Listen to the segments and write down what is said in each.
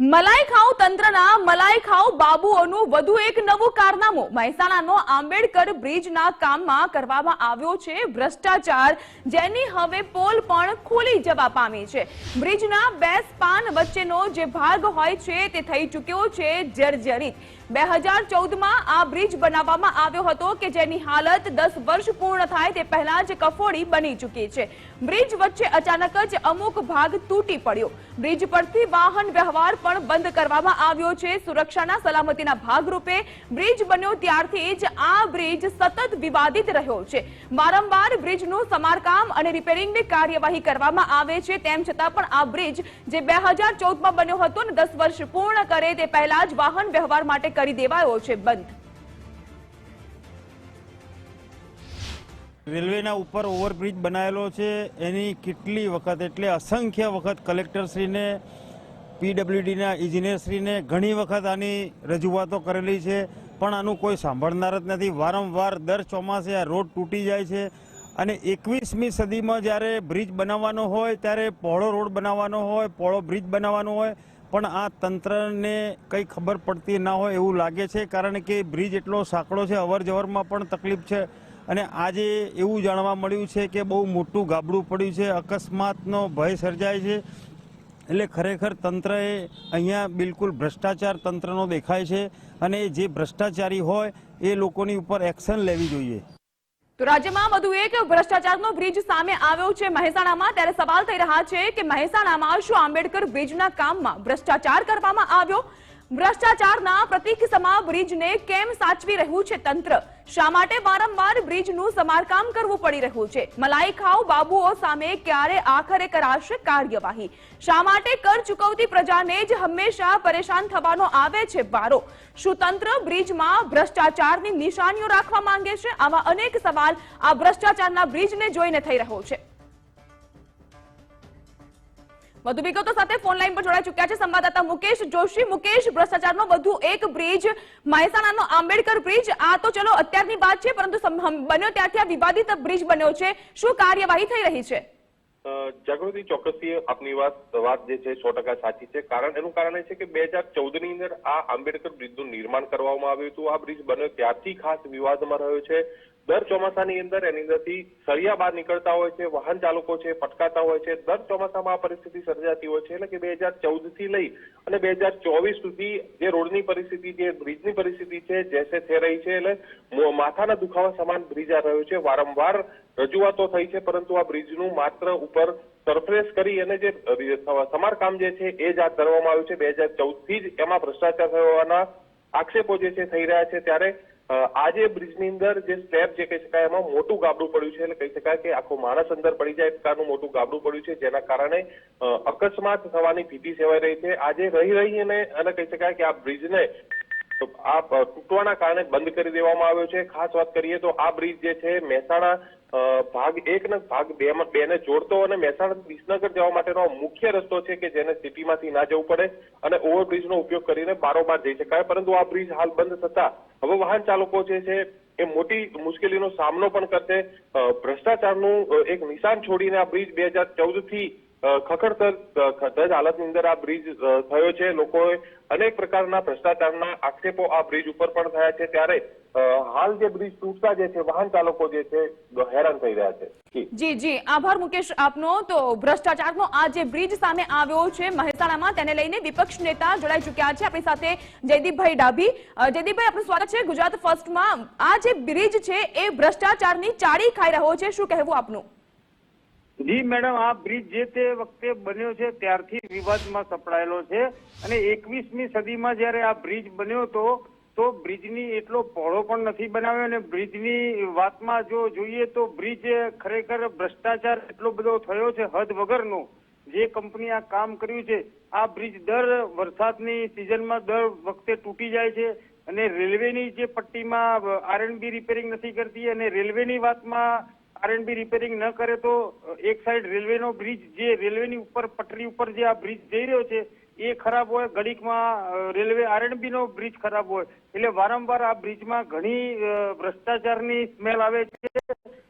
મલાઈ ખાઉ તંત્રના, મલાઈ ખાઉ બાબુઓનું વધુ એક નવું કારનામું. મહેસાણાનો આંબેડકર બ્રિજના કામમાં કરવામાં આવ્યો છે ભ્રષ્ટાચાર, જેની હવે પોલ પણ ખુલી જવા પામી છે. બ્રિજના બે સ્પાન વચ્ચેનો જે ભાગ હોય છે તે થઈ ચૂક્યો છે જર્જરિત. બે હજાર ચૌદમાં આ બ્રિજ બનાવવામાં આવ્યો હતો કે જેની હાલત દસ વર્ષ પૂર્ણ થાય તે પહેલા જ કફોડી બની ચૂકી છે. બ્રિજ વચ્ચે અચાનક જ અમુક ભાગ તૂટી પડ્યો. બ્રિજ પરથી વાહન વ્યવહાર પણ બંધ કરવામાં આવ્યો છે. સુરક્ષાના સલામતીના ભાગરૂપે બ્રિજ બન્યો ત્યારથી જ આ બ્રિજ સતત વિવાદિત રહ્યો છે. વારંવાર બ્રિજનું સમારકામ અને રિપેરિંગની કાર્યવાહી કરવામાં આવે છે. તેમ છતાં પણ આ બ્રિજ જે બે હજાર ચૌદમાં બન્યો હતો ને દસ વર્ષ પૂર્ણ કરે તે પહેલા જ વાહન વ્યવહાર માટે કરી દેવાયો છે બંધ. રેલવેના ઉપર ઓવરબ્રિજ બનાવેલો છે. એની કેટલી વખત એટલે અસંખ્ય વખત કલેક્ટરશ્રીને પીડબ્લ્યુડીના ઇજનેરશ્રીને ઘણી વખત આની રજૂઆતો કરેલી છે, પણ આનું કોઈ સાંભળનાર જ નથી. વારંવાર દર ચોમાસે આ રોડ તૂટી જાય છે અને એકવીસમી સદીમાં જ્યારે બ્રિજ બનાવવાનો હોય, ત્યારે પહોળો રોડ બનાવવાનો હોય પહોળો બ્રિજ બનાવવાનો હોય, પણ આ તંત્રને કંઈ ખબર પડતી ના હોય એવું લાગે છે, કારણ કે બ્રિજ એટલો સાંકડો છે અવર જવરમાં પણ તકલીફ છે. અને આજે એવું જાણવા મળ્યું છે કે બહુ મોટું ગાબડું પડ્યું છે, અકસ્માતનો ભય સર્જાય છે. એટલે ખરેખર તંત્રએ અહીંયા બિલકુલ ભ્રષ્ટાચાર તંત્રનો દેખાય છે અને જે ભ્રષ્ટાચારી હોય એ લોકોની ઉપર એક્શન લેવી જોઈએ. તો રાજ્યમાં વધુ એક ભ્રષ્ટાચારનો બ્રિજ સામે આવ્યો છે મહેસાણામાં. ત્યારે સવાલ થઈ રહ્યા છે કે મહેસાણામાં શું આંબેડકર બ્રિજના કામમાં ભ્રષ્ટાચાર કરવામાં આવ્યો? ભ્રષ્ટાચારના પ્રતીક સમા બ્રિજને કેમ સાચવી રહ્યું છે તંત્ર? શા માટે વારંવાર બ્રિજનું સમારકામ કરવું પડી રહ્યું છે? મલાઈ ખાઉ બાબુઓ સામે ક્યારે આખરે કરાશે કાર્યવાહી? શા માટે કર ચૂકવતી પ્રજાને જ હંમેશા પરેશાન થવાનો આવે છે વારો? શું તંત્ર બ્રિજમાં ભ્રષ્ટાચારની નિશાનીઓ રાખવા માંગે છે? આવા અનેક સવાલ આ ભ્રષ્ટાચારના બ્રિજને જોઈને થઈ રહ્યો છે. વધુ વિગતો સાથે ફોન લાઈન પર જોડાઈ ચૂક્યા છે સંવાદદાતા મુકેશ જોશી. મુકેશ, ભ્રષ્ટાચારનો વધુ એક બ્રિજ, મહેસાણાનો આંબેડકર બ્રિજ. આ તો ચલો અત્યારની વાત છે, પરંતુ બન્યો ત્યારથી આ વિવાદિત બ્રિજ બન્યો છે. શું કાર્યવાહી થઈ રહી છે? જાગૃતિ ચોક્કસથી આપની વાત વાત જે છે સો ટકા સાચી છે. કારણ એનું કારણ એ છે કે બે હજાર ચૌદની અંદર આ આંબેડકર બ્રિજનું નિર્માણ કરવામાં આવ્યું હતું. આ બ્રિજ બન્યો ત્યારથી ખાસ વિવાદમાં રહ્યો છે. દર ચોમાસાની અંદર એની અંદરથી સળિયા બહાર નીકળતા હોય છે, વાહન ચાલકો છે, પટકાતા હોય છે. દર ચોમાસામાં આ પરિસ્થિતિ સર્જાતી હોય છે, એટલે કે બે હજાર ચૌદથી લઈ અને બે હજાર ચોવીસ સુધી જે રોડની પરિસ્થિતિ જે બ્રિજની પરિસ્થિતિ છે, જેસે થઈ રહી છે, એટલે માથાના દુખાવા સમાન બ્રિજ આ રહ્યો છે. વારંવાર રજૂઆતો થઈ છે, પરંતુ આ બ્રિજનું માત્ર ઉપર સરફેસ કરી અને જે સમારકામ જે છે, એ જ હાથ ધરવામાં આવ્યું છે. બે હજાર ચૌદથી જ એમાં ભ્રષ્ટાચાર થયો હોવાના આક્ષેપો જે છે, થઈ રહ્યા છે. ત્યારે અ, આજે બ્રિજની અંદર જે સ્લેબ જે કહી શકાય એમાં મોટું ગાબડું પડ્યું છે એટલે કહી શકાય કે આખો માણસ અંદર પડી જાય પ્રકારનું મોટું ગાબડું પડ્યું છે જેના કારણે અકસ્માત થવાની ભીતિ સેવાઈ રહી છે. આજે રહી રહીને અને કહી શકાય કે આ બ્રિજને આ તૂટવાના કારણે બંધ કરી દેવામાં આવ્યો છે. ખાસ વાત કરીએ તો આ બ્રિજ જે છે મહેસાણા ભાગ એક ને ભાગ બે માં બે ને જોડતો અને મહેસાણા વિસનગર જવા માટેનો મુખ્ય રસ્તો છે કે જેને સિટીમાંથી ના જવું પડે અને ઓવરબ્રિજનો ઉપયોગ કરીને બારોબાર જઈ શકાય. પરંતુ આ બ્રિજ હાલ બંધ થતા હવે વાહન ચાલકો જે છે એ મોટી મુશ્કેલીનો સામનો પણ કરશે. ભ્રષ્ટાચારનું એક નિશાન છોડીને આ બ્રિજ બે હજાર ચૌદથી ખખડતર હાલતની અંદર આ બ્રિજ થયો છે. લોકોએ અનેક પ્રકારના ભ્રષ્ટાચારના આક્ષેપો આ બ્રિજ ઉપર પણ થયા છે. ત્યારે હાલ જે બ્રિજ તૂટતા જે છે વાહન ચાલકો જે છે હેરાન થઈ રહ્યા છે. જી. જી આભાર મુકેશ આપનો. તો ભ્રષ્ટાચારનો આ જે બ્રિજ સામે આવ્યો છે મહેસાણામાં તેને લઈને વિપક્ષ નેતા જોડાઈ ચૂક્યા છે. આપણી સાથે જયદીપભાઈ ડાભી. જયદીપભાઈ આપનું સ્વાગત છે ગુજરાત ફર્સ્ટમાં. આ જે બ્રિજ છે એ ભ્રષ્ટાચારની ચાળી ખાઈ રહ્યો છે. શું કહેવું આપનું? જી મેડમ આ બ્રિજ જે તે વખતે બન્યો છે ત્યારથી વિવાદમાં સપડાયેલો છે. અને એકવીસમી સદીમાં જ્યારે આ બ્રિજ બન્યો તો તો બ્રિજની એટલો પહોળો પણ નથી બનાવ્યો અને બ્રિજની વાતમાં જો જોઈએ તો બ્રિજ ખરેખર ભ્રષ્ટાચાર એટલો બધો થયો છે હદ વગરનો. જે કંપની આ કામ કર્યું છે, આ બ્રિજ દર વરસાદની સિઝનમાં દર વખતે તૂટી જાય છે અને રેલવેની જે પટ્ટીમાં આરએનબી રિપેરિંગ નથી કરતી અને રેલવેની વાતમાં આરએનબી રિપેરિંગ ન કરે તો એક સાઈડ રેલવેનો બ્રિજ જે રેલવેની ઉપર, પટરી ઉપર જે આ બ્રિજ જઈ રહ્યો છે એ ખરાબ હોય ઘડીકમાં રેલવે આરએનબી નો બ્રિજ ખરાબ હોય. એટલે વારંવાર આ બ્રિજમાં ઘણી ભ્રષ્ટાચારની સ્મેલ આવે છે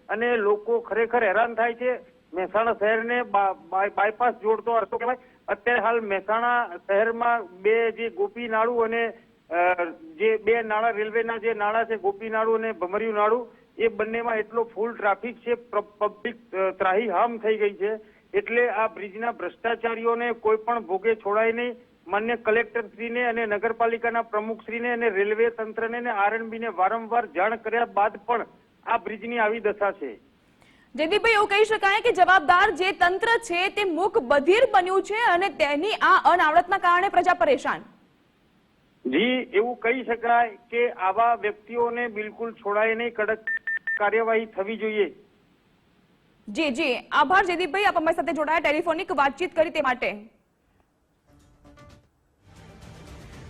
અને લોકો ખરેખર હેરાન થાય છે. મહેસાણા શહેરને બાયપાસ જોડતો રસ્તો કહેવાય. અત્યારે હાલ મહેસાણા શહેરમાં બે જે ગોપી અને જે બે નાળા, રેલવેના જે નાળા છે, ગોપી અને ભમરિયું નાળું, એ બંનેમાં એટલો ફૂલ ટ્રાફિક છે પબ્લિક ત્રાહી ત્રાહીહામ થઈ ગઈ છે. એટલે આ બ્રિજના ભ્રષ્ટાચારીઓને કોઈ પણ ભોગે છોડાય નહીં. માન્ય કલેક્ટરશ્રીને અને નગરપાલિકાના પ્રમુખશ્રીને અને રેલવે તંત્રને અને આરએનબીને વારંવાર જાણ કર્યા બાદ પણ આ બ્રિજની આવી દશા છે. જયદીપભાઈ એવું કહી શકાય કે જવાબદાર જે તંત્ર છે તે મુક બધીર બન્યું છે અને તેની આ અનાવડતના કારણે પ્રજા પરેશાન. જી એવું કહી શકાય કે આવા વ્યક્તિઓને બિલકુલ છોડાય નહીં. કડક કાર્યવાહી થવી જોઈએ. જી જી. આભાર જયદીપભાઈ. આપ અમારી સાથે જોડાયા ટેલિફોનિક વાતચીત કરી તે માટે.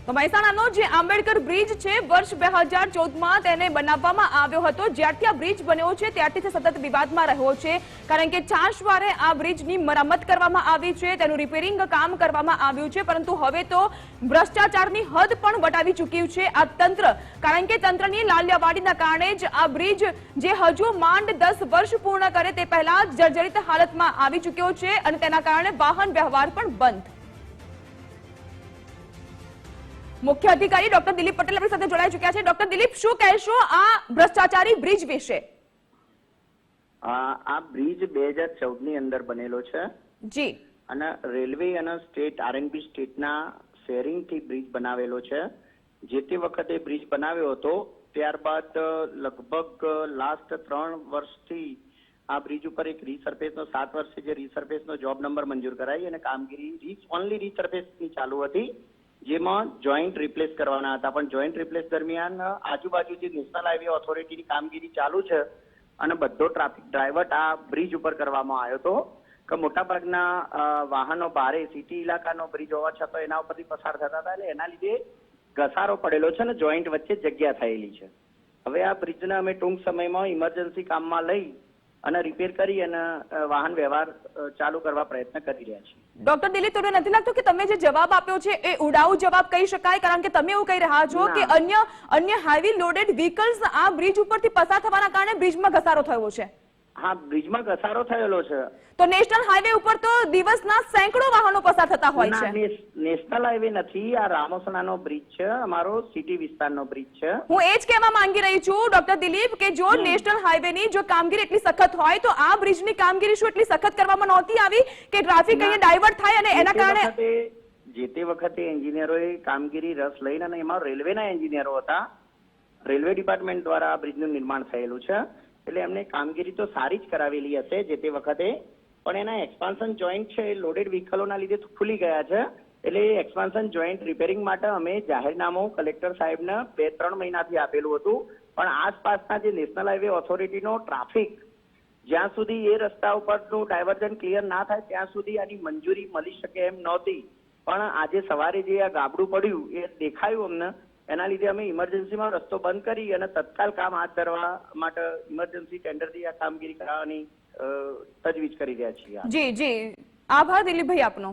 તો મહેસાણાનો જે આંબેડકર બ્રિજ છે, વર્ષ બે હજાર ચૌદમાં તેને બનાવવામાં આવ્યો હતો. જ્યારથી આ બ્રિજ બન્યો છે, ત્યારથી તે સતત વિવાદમાં રહ્યો છે. કારણ કે ચારસવારે આ બ્રિજની મરામત કરવામાં આવી છે, તેનું રિપેરિંગ કામ કરવામાં આવ્યું છે. પરંતુ હવે તો ભ્રષ્ટાચારની હદ પણ વટાવી ચૂક્યું છે આ તંત્ર. કારણ કે તંત્રની લાલિયાવાડીના કારણે જ આ બ્રિજ જે હજુ માંડ દસ વર્ષ પૂર્ણ કરે તે પહેલા જર્જરિત હાલતમાં આવી ચૂક્યો છે અને તેના કારણે વાહન વ્યવહાર પણ બંધ. મુખ્ય અધિકારી ડોક્ટર દિલીપ પટેલ આપણી સાથે જોડાઈ ચુક્યા છે. ડોક્ટર દિલીપ શું કહેશો આ ભ્રષ્ટાચારી બ્રિજ વિશે? આ આ બ્રિજ બે હજાર ચૌદની અંદર બનેલો છે. જી. અને રેલવે અને સ્ટેટ આરએનબી સ્ટેટના શેરિંગથી બ્રિજ બનાવેલો છે. જે તે વખતે બ્રિજ બનાવ્યો હતો ત્યારબાદ લગભગ લાસ્ટ ત્રણ વર્ષથી આ બ્રિજ ઉપર એક રીસર્ફેસનો સાત વર્ષે જે રીસર્ફેસનો જોબ નંબર મંજૂર કરાઈ અને કામગીરી ઓનલી રીસર્ફેસની ચાલુ હતી. જેમાં જોઈન્ટ રિપ્લેસ કરવાના હતા. પણ જોઈન્ટ રિપ્લેસ દરમિયાન આજુબાજુ જે નેશનલ હાઈવે ઓથોરિટીની કામગીરી ચાલુ છે અને બધો ટ્રાફિક ડ્રાઈવર આ બ્રિજ ઉપર કરવામાં આવ્યો હતો. કે મોટાભાગના વાહનો ભારે સિટી ઇલાકાનો બ્રિજ હોવા છતાં એના ઉપરથી પસાર થતા હતા એટલે એના લીધે ઘસારો પડેલો છે અને જોઈન્ટ વચ્ચે જગ્યા થયેલી છે. હવે આ બ્રિજને અમે ટૂંક સમયમાં ઇમરજન્સી કામમાં લઈ અને રિપેર કરી અને વાહન વ્યવહાર ચાલુ કરવા પ્રયત્ન કરી રહ્યા છીએ. ડોક્ટર દિલીપ તમને નથી લાગતું કે તમે જે જવાબ આપ્યો છે એ ઉડાઉ જવાબ કહી શકાય? કારણ કે તમે એવું કહી રહ્યા છો કે અન્ય અન્ય હેવી લોડેડ વ્હીકલ્સ આ બ્રિજ ઉપરથી પસાર થવાના કારણે બ્રિજમાં ઘસારો થયો છે. હા બ્રિજમાં ઘસારો થયેલો છે. તો નેશનલ હાઈવે ઉપર તો દિવસના સેંકડો વાહનો પસાર થતા હોય છે. નેશનલ હાઈવે નથી આ રામોસણાનો બ્રિજ છે અમારો સિટી વિસ્તારનો બ્રિજ છે. હું એ જ કહેવા માંગી રહી છું ડોક્ટર દિલીપ કે જો નેશનલ હાઈવે ની જો કામગીરી એટલી સખત હોય તો આ બ્રિજની કામગીરી શું એટલી સખત કરવામાં નહોતી આવી કે ટ્રાફિક અહીંયા ડાયવર્ટ થાય અને એના કારણે જે તે વખતે એન્જિનિયરોએ કામગીરી રસ લઈને અને એમાં રેલવેના એન્જિનિયરો હતા રેલવે ડિપાર્ટમેન્ટ દ્વારા આ બ્રિજનું નિર્માણ થયેલું છે. એટલે એમને કામગીરી તો સારી જ કરાવેલી હશે જે તે વખતે. પણ એના એક્સપાન્શન જોઈન્ટ છે એ લોડેડ વ્હીકલોના લીધે ખુલી ગયા છે. એટલે એ એક્સપાન્શન જોઈન્ટ રિપેરિંગ માટે અમે જાહેરનામું કલેક્ટર સાહેબને બે ત્રણ મહિનાથી આપેલું હતું. પણ આસપાસના જે નેશનલ હાઈવે ઓથોરિટીનો ટ્રાફિક જ્યાં સુધી એ રસ્તા ઉપરનું ડાયવર્ઝન ક્લિયર ના થાય, ત્યાં સુધી આની મંજૂરી મળી શકે એમ નહોતી. પણ આજે સવારે જે આ ગાબડું પડ્યું, એ દેખાયું અમને. એના લીધે અમે ઇમરજન્સીમાં રસ્તો બંધ કરી અને તત્કાલ કામ હાથ ધરવા માટે ઇમરજન્સી ટેન્ડરથી આ કામગીરી કરાવવાની તજવીજ કરી રહ્યા છીએ. જી જી. આભાર દિલીપભાઈ આપનો.